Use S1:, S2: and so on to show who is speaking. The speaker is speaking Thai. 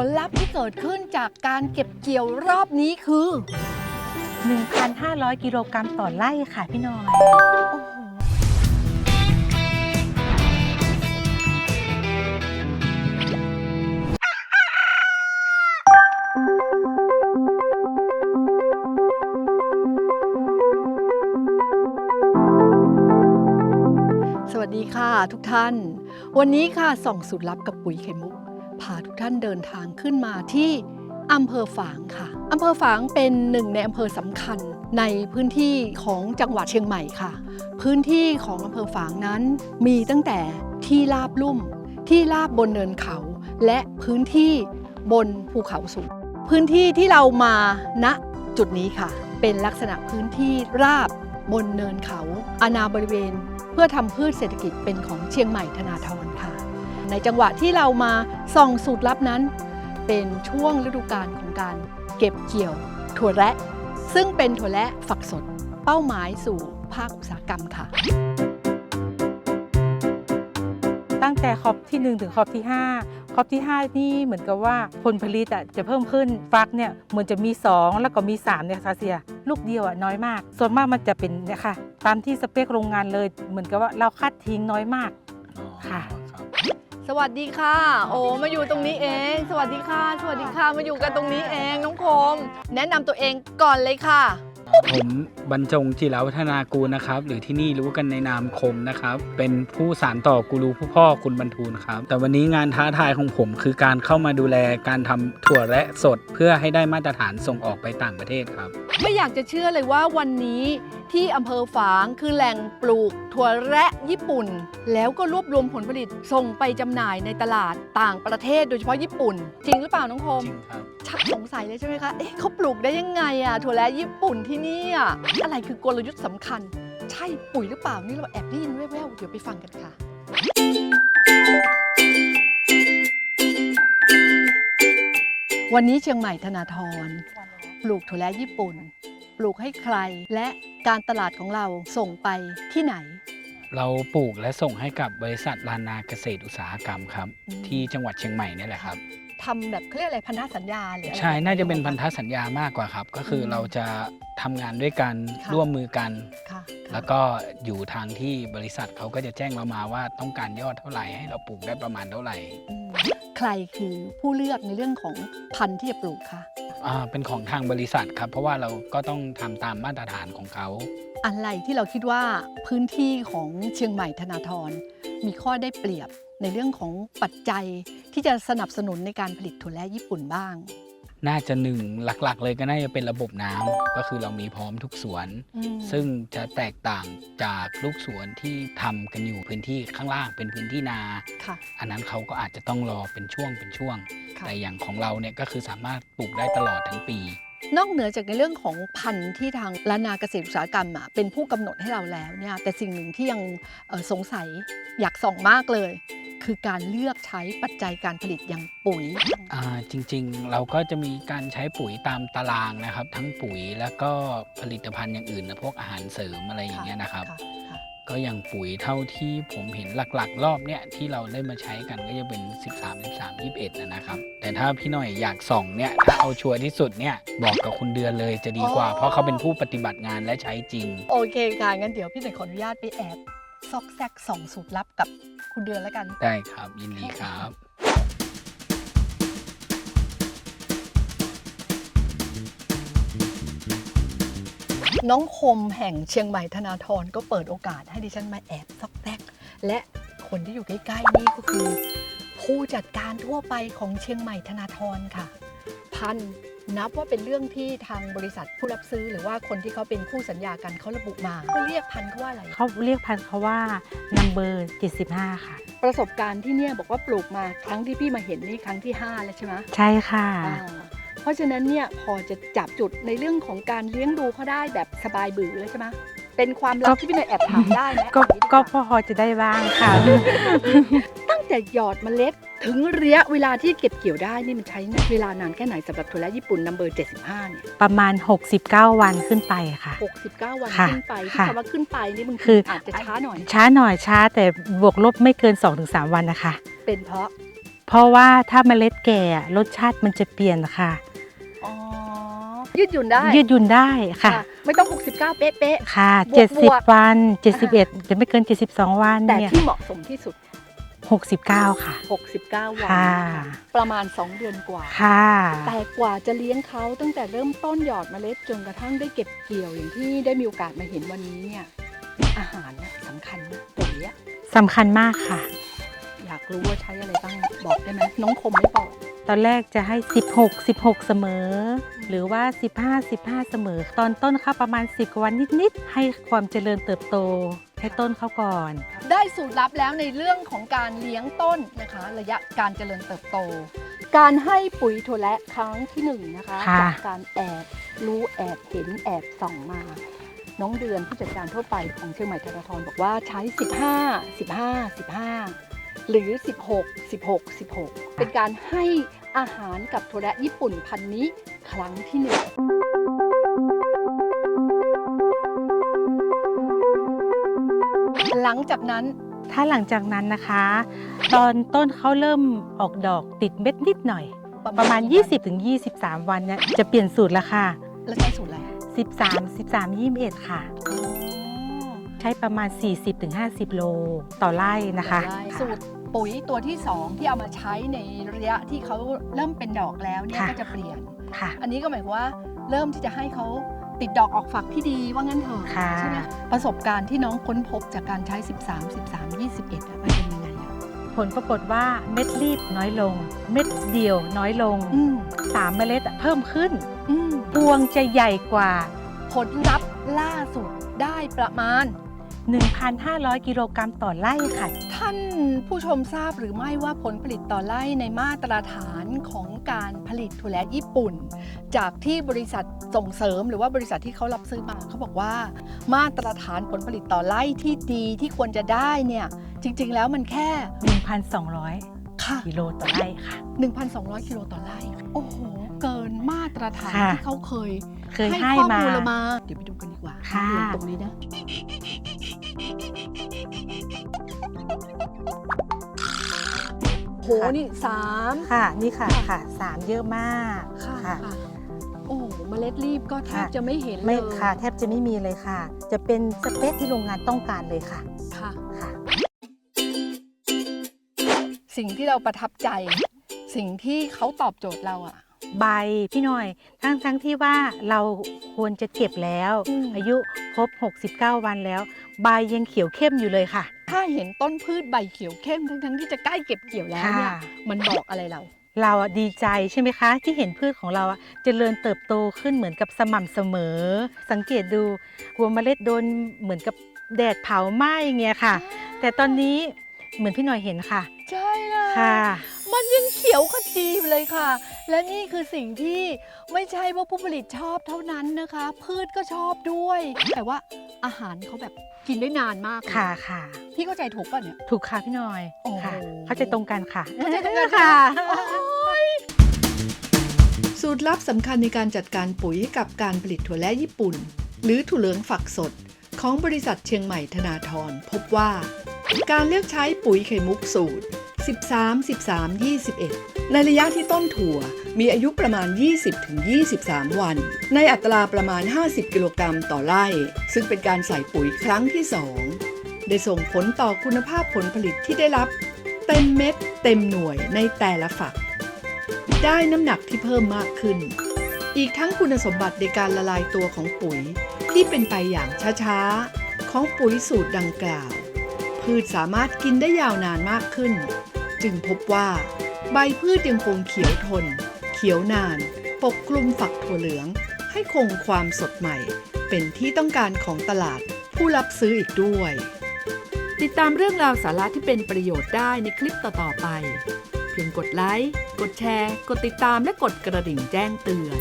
S1: ผลลัพธ์ที่เกิดขึ้นจากการเก็บเกี่ยวรอบนี้คือ
S2: 1,500 กิโลกรัมต่อไร่ค่ะพี่หน้อย
S1: โอ้โหสวัสดีค่ะทุกท่าน วันนี้ค่ะส่องสูตรลับกับปุ๋ยไข่มุก พาทุกท่านเดินทางขึ้นมาที่อำเภอฝางค่ะอำเภอฝางเป็นหนึ่งในอำเภอสำคัญในพื้นที่ของจังหวัดเชียงใหม่ค่ะ พื้นที่ของอำเภอฝางนั้นมีตั้งแต่ที่ราบลุ่ม ที่ราบบนเนินเขา และพื้นที่บนภูเขาสูง พื้นที่ที่เรามาณจุดนี้ค่ะ เป็นลักษณะพื้นที่ราบบนเนินเขา อาณาบริเวณ เพื่อทำพืชเศรษฐกิจเป็นของเชียงใหม่ธนาธรค่ะ ในจังหวะที่เรามาส่องสูตรลับนั้น เป็นช่วงฤดูกาลของการเก็บเกี่ยวถั่วแระ ซึ่งเป็นถั่วแระฝักสด เป้าหมายสู่ภาคอุตสาหกรรมค่ะ
S2: ตั้งแต่ขอบที่ 1 ถึงขอบที่5ขอบที่ 5 นี่เหมือนกับว่าผลผลิตอะจะเพิ่มขึ้นฟักเนี่ยเหมือนจะมี 2 แล้วก็มี3เนี่ยค่ะเสีย ลูกเดียวอะน้อยมาก ส่วนมากมันจะเป็นเนี่ยค่ะตามที่สเปคโรงงานเลย เหมือนกับว่าเราคัดทิ้งน้อยมากค่ะ
S1: สวัสดีค่ะ โอ้มาอยู่ตรงนี้เอง สวัสดีค่ะ สวัสดีค่ะ มาอยู่กันตรงนี้เองน้องคม แนะนำตัวเองก่อนเลยค่ะ
S3: ผมบรรจงจิรวัฒนากูลนะครับ หรือที่นี่รู้กันในนามคมนะครับ เป็นผู้สานต่อกูรูผู้พ่อคุณบรรทูลครับ แต่วันนี้งานท้าทายของผมคือการเข้ามาดูแลการทำถั่วและสด เพื่อให้ได้มาตรฐานส่งออกไปต่างประเทศครับ
S1: ไม่อยากจะเชื่อเลยว่าวันนี้ที่อำเภอฝางคือแหล่งปลูกถั่วแระญี่ปุ่น แล้วก็รวบรวมผลผลิตส่งไปจำหน่ายในตลาดต่างประเทศโดยเฉพาะญี่ปุ่น จริงหรือเปล่าน้องคม
S3: จริงครับ
S1: ชักสงสัยเลยใช่ไหมคะเอ๊ะเขาปลูกได้ยังไงอะถั่วแระญี่ปุ่นที่นี่อะอะไรคือกลยุทธ์สำคัญ ใช่ปุ๋ยหรือเปล่านี่เราแอบได้ยินแว่วๆเดี๋ยวไปฟังกันค่ะ วันนี้เชียงใหม่ธนาธรปลูกถั่วแระญี่ปุ่น ปลูกให้ใคร และการตลาดของเราส่งไปที่ไหน
S3: เราปลูกและส่งให้กับบริษัทลานาเกษตรอุตสาหกรรมครับ
S1: อืม
S3: ที่จังหวัดเชียงใหม่นี่แหละครับ
S1: ทำแบบเขาเรียกอะไรพันธสัญญาหรืออะไร
S3: ใช่น่าจะเป็นพันธ
S1: ค่ะ
S3: สัญญามากกว่าครับ ก็คืออ
S1: ม
S3: เราจะทำงานด้วยกัน
S1: ค่ะ
S3: ร่วมมือกัน
S1: ค่ะ
S3: แล้วก็อยู่ทางที่บริษัทเขาก็จะแจ้งเรามาว่าต้องการยอดเท่าไหร่ให้เราปลูกได้ประมาณเท่าไหร่
S1: อืมใครคือผู้เลือกในเรื่องของพันธุ์ที่จะปลูกคะ
S3: อ่าเป็นของทางบริษัทครับ เพราะว่าเราก็ต้องทำตามมาตรฐานของเขา
S1: อะไรที่เราคิดว่าพื้นที่ของเชียงใหม่ธนาธรมีข้อได้เปรียบในเรื่องของปัจจัยที่จะสนับสนุนในการผลิตถั่วแระญี่ปุ่นบ้าง
S3: น่าจะหนึ่งหลักๆ เลยก็น่าจะเป็นระบบน้ำก็คือเรามีพร้อมทุกสวน
S1: อืม
S3: ซึ่งจะแตกต่างจากลูกสวนที่ทำกันอยู่พื้นที่ข้างล่างเป็นพื้นที่นา
S1: ค่ะ
S3: อันนั้นเขาก็อาจจะต้องรอเป็นช่วงเป็นช่วง
S1: ค่ะ
S3: แต่อย่างของเราเนี่ยก็คือสามารถปลูกได้ตลอดทั้งปี
S1: นอกเหนือจากในเรื่องของพันธุ์ที่ทางลานาเกษตรอุตสาหกรรมอะเป็นผู้กำหนดให้เราแล้วเนี่ยแต่สิ่งหนึ่งที่ยังเอ่อสงสัยอยากส่องมากเลย คือการเลือกใช้ปัจจัยการผลิตอย่างปุ๋ย
S3: อ่าจริงๆ เราก็จะมีการใช้ปุ๋ยตามตารางนะครับ ทั้งปุ๋ยแล้วก็ผลิตภัณฑ์อย่างอื่นนะพวกอาหารเสริมอะไรอย่างเงี้ยนะครับ
S1: ค่ะค่ะ
S3: ก็อย่างปุ๋ยเท่าที่ผมเห็นหลักๆ รอบเนี้ยที่เราได้มาใช้กันก็จะเป็น 13 13 21นะนะครับแต่ถ้าพี่หน่อยอยากส่องเนี่ยถ้าเอาชัวร์ที่สุดเนี่ยบอกกับคุณเดือนเลยจะดีกว่า เพราะเขาเป็นผู้ปฏิบัติงานและใช้จริง
S1: โอเคค่ะงั้นเดี๋ยวพี่หน่อยขออนุญาตไปแอบซอกแซกส่องสูตรลับกับคุณเดือนแล้วกัน
S3: ได้ครับยินดีครับ
S1: น้องคมแห่งเชียงใหม่ธนาธรก็เปิดโอกาสให้ดิฉันมาแอบซอกแซกและคนที่อยู่ใกล้ๆนี่ก็คือ ผู้จัดการทั่วไปของเชียงใหม่ธนาธรค่ะ พันนับว่าเป็นเรื่องที่ทางบริษัทผู้รับซื้อหรือว่าคนที่เขาเป็นคู่สัญญากันเขาระบุมาเขาเรียกพันเขาว่าอะไร
S2: เขาเรียกพันธุ์เขาว่า number 75 ค่ะ
S1: ประสบการณ์ที่เนี่ยบอกว่าปลูกมาครั้งที่พี่มาเห็นนี่ครั้งที่ 5 แล้วใช่ไหม
S2: ใช่ค่ะ
S1: อ่าเพ ราะฉะนั้นเนี่ยพอจะจับจุดในเรื่องของการเลี้ยงดูเขาได้แบบสบายบือเลยใช่ไหมเป็นความลับที่พี่หน่อยแอบถามได้ไหม
S2: ก็
S1: เอาอย่างนี้ดีว่า
S2: ก็พอจะได้บ้างค่ะ
S1: ตั้งแต่หยอดเมล็ดถึงระยะเวลาที่เก็บเกี่ยวได้นี่มันใช้เวลานานแค่ไหนสำหรับถั่วแระญี่ปุ่นนัมเบอร์75เนี่ย
S2: ประมาณ 69 วันขึ้นไปค่ะ
S1: 69 วัน
S2: ค่ะ
S1: ขึ้นไปที่
S2: ค่ะ
S1: คำว่าขึ้นไปนี่บาง
S2: คื
S1: ที
S2: อ
S1: อาจจะช้าหน่อย
S2: ช้าหน่อยช้าแต่บวกลบไม่เกิน 2-3 วันนะคะ
S1: เป็นเพราะ
S2: เพราะว่าถ้าเมล็ดแก่อะรสชาติมันจะเปลี่ยนค่ะ
S1: อ๋อ ยืดหยุ่นได้
S2: ยืดหยุ่นได้ค่ะ
S1: ไม่ต้อง 69 เป๊ะ
S2: ค่ะ
S1: บวกบวก
S2: 70 วัน 71จะไม่เกิน 72 วัน
S1: ๆแต่
S2: เนี่ย
S1: ที่เหมาะสมที่สุด
S2: 69 ค่ะ
S1: 69 วัน
S2: ค่ะ
S1: ประมาณ 2 เดือนกว่า
S2: ค่ะ
S1: แต่กว่าจะเลี้ยงเขาตั้งแต่เริ่มต้นหยอดเมล็ดจนกระทั่งได้เก็บเกี่ยวอย่างที่ได้มีโอกาสมาเห็นวันนี้เนี่ยอาหารน่ะสำคัญนะปุ๋ยอะ
S2: สำคัญมากค่ะ
S1: อยากรู้ว่าใช้อะไรบ้างบอกได้ไหมน้องคมไม่บอก
S2: ตอนแรกจะให้ 16 16 เสมอ หรือว่า 15 15 เสมอ ตอนต้นเขาประมาณ 10กว่าวันนิดๆ ให้ความเจริญเติบโตให้ต้นเขาก่อน
S1: ได้สูตรลับแล้วในเรื่องของการเลี้ยงต้นนะคะ ระยะการเจริญเติบโต การให้ปุ๋ยถั่วและครั้งที่หนึ่งนะคะ
S2: ค่ะ
S1: จากการแอบรู้แอบเห็นแอบส่องมา น้องเดือนผู้จัดการทั่วไปของเชียงใหม่ธนาธรบอกว่าใช้ 15 15 15 หรือ 16 16 16 เป็นการให้อาหารกับถั่วและญี่ปุ่นพันธุ์นี้ครั้งที่หนึ่งหลังจากนั้น
S2: ถ้าหลังจากนั้นนะคะ ตอนต้นเขาเริ่มออกดอกติดเม็ดนิดหน่อย ประมาณ 20-23 วันเนี่ยจะเปลี่ยนสูตรละค่ะ
S1: แล้วใช้สูตรอะไร
S2: 13 13 21 ค่ะ ใช้ประมาณ 40-50 โลต่อไร่นะคะ
S1: ได้สูตร ปุ๋ยตัวที่ 2 ที่เอามาใช้ในระยะที่เขาเริ่มเป็นดอกแล้วเนี่ย
S2: ค่ะ
S1: ก็จะเปลี่ยน
S2: ค่ะ
S1: อันนี้ก็หมายความว่าเริ่มที่จะให้เขาติดดอกออกฝักที่ดีว่างั้นเถอะ
S2: ค่ะ
S1: ใช่ไหมประสบการณ์ที่น้องค้นพบจากการใช้ 13 13 21อะมันเป็นยังไงอะ
S2: ผลปรากฏว่าเม็ดรีบน้อยลง เม็ดเดียวน้อยลง
S1: อืม
S2: สามเมล็ดอะเพิ่มขึ้น
S1: อืม
S2: พวงจะใหญ่กว่า
S1: ผลลัพธ์ล่าสุดได้ประมาณ
S2: 1,500 กิโลกรัมต่อไร่ค่ะ
S1: ท่านผู้ชมทราบหรือไม่ว่าผลผลิตต่อไร่ในมาตรฐานของการผลิตถั่วและญี่ปุ่น จากที่บริษัทส่งเสริมหรือว่าบริษัทที่เขารับซื้อมาเขาบอกว่า มาตรฐานผลผลิตต่อไร่ที่ดีที่ควรจะได้เนี่ยจริง ๆ แล้วมันแค่
S2: 1,200
S1: ค่ะ
S2: กิโลต่อไร่ค่ะ
S1: 1,200 กิโลต่อไร่ โอ้โห เกินมาตรฐาน
S2: ค่ะ
S1: ที่เขาเคย
S2: เคยให้
S1: ข้อ
S2: มา
S1: มูลเรามา เดี๋ยวไปดูกันดีกว่า
S2: ค่ะ
S1: ดูตรงนี้นะ โห นี่สาม
S2: ค่ะนี่ค่ะค่ะสามเยอะมาก
S1: ค่ะ
S2: ค่ะ
S1: ค่ะโอ้เมล็ดรีบก็แทบ
S2: ค่ะ
S1: จะไม่เห็นเลย
S2: ไม่ค่ะแทบจะไม่มีเลยค่ะ จะเป็นสเปคที่โรงงานต้องการเลยค่ะ
S1: ค่ะ
S2: ค่ะ
S1: สิ่งที่เราประทับใจ สิ่งที่เขาตอบโจทย์เราอะ
S2: ใบพี่หน่อยทั้งทั้งที่ว่าเราควรจะเก็บแล้ว
S1: อืม
S2: อายุครบ 69 วันแล้ว ใบยังเขียวเข้มอยู่เลยค่ะ
S1: ถ้าเห็นต้นพืชใบเขียวเข้มทั้งๆที่จะใกล้เก็บเกี่ยวแล้วเนี่ย
S2: ค่ะ
S1: มันบอกอะไรเรา
S2: เราอะดีใจใช่ไหมคะ ที่เห็นพืชของเราอะเจริญเติบโตขึ้นเหมือนกับสม่ำเสมอ สังเกตดูกลัวเมล็ดโดนเหมือนกับแดดเผาไหม้อย่างเงี้ยค่ะ แต่ตอนนี้ เหมือนพี่หน่อยเห็นค่ะ
S1: ใช่เลย
S2: ค่ะ
S1: มันยังเขียวขจีอยู่เลยค่ะ และนี่คือสิ่งที่ไม่ใช่ว่าผู้ผลิตชอบเท่านั้นนะคะ พืชก็ชอบด้วย แต่ว่าอาหารเขาแบบกินได้นานมากเลย
S2: ค่ะค่ะ
S1: พี่เข้าใจถูกป่ะเนี่ย
S2: ถูกค่ะพี่หน่อย
S1: โอ้โห
S2: ค่ะ เข้าใจตรงกันค่ะ
S1: เข้าใจตรงกัน
S2: ค่ะ
S1: สูตรลับสำคัญในการจัดการปุ๋ยให้กับการผลิตถั่วและญี่ปุ่น หรือถั่วเหลืองฝักสด ของบริษัทเชียงใหม่ธนาธรพบว่า การเลือกใช้ปุ๋ยไข่มุกสูตร 13 13 21 ในระยะที่ต้นถั่วมีอายุประมาณ 20-23 วัน ในอัตราประมาณ 50 กิโลกรัมต่อไร่ ซึ่งเป็นการใส่ปุ๋ยครั้งที่ 2 ได้ส่งผลต่อคุณภาพผลผลิตที่ได้รับ เต็มเม็ดเต็มหน่วยในแต่ละฝัก ได้น้ำหนักที่เพิ่มมากขึ้น อีกทั้งคุณสมบัติในการละลายตัวของปุ๋ยที่เป็นไปอย่างช้าๆ ของปุ๋ยสูตรดังกล่าว พืชสามารถกินได้ยาวนานมากขึ้น จึงพบว่า ใบพืชยังคงเขียวทน เขียวนาน ปกคลุมฝักถั่วเหลือง ให้คงความสดใหม่ เป็นที่ต้องการของตลาดผู้รับซื้ออีกด้วย ติดตามเรื่องราวสาระที่เป็นประโยชน์ได้ในคลิปต่อ ๆ ไป เพียงกดไลค์ กดแชร์ กดติดตามและกดกระดิ่งแจ้งเตือน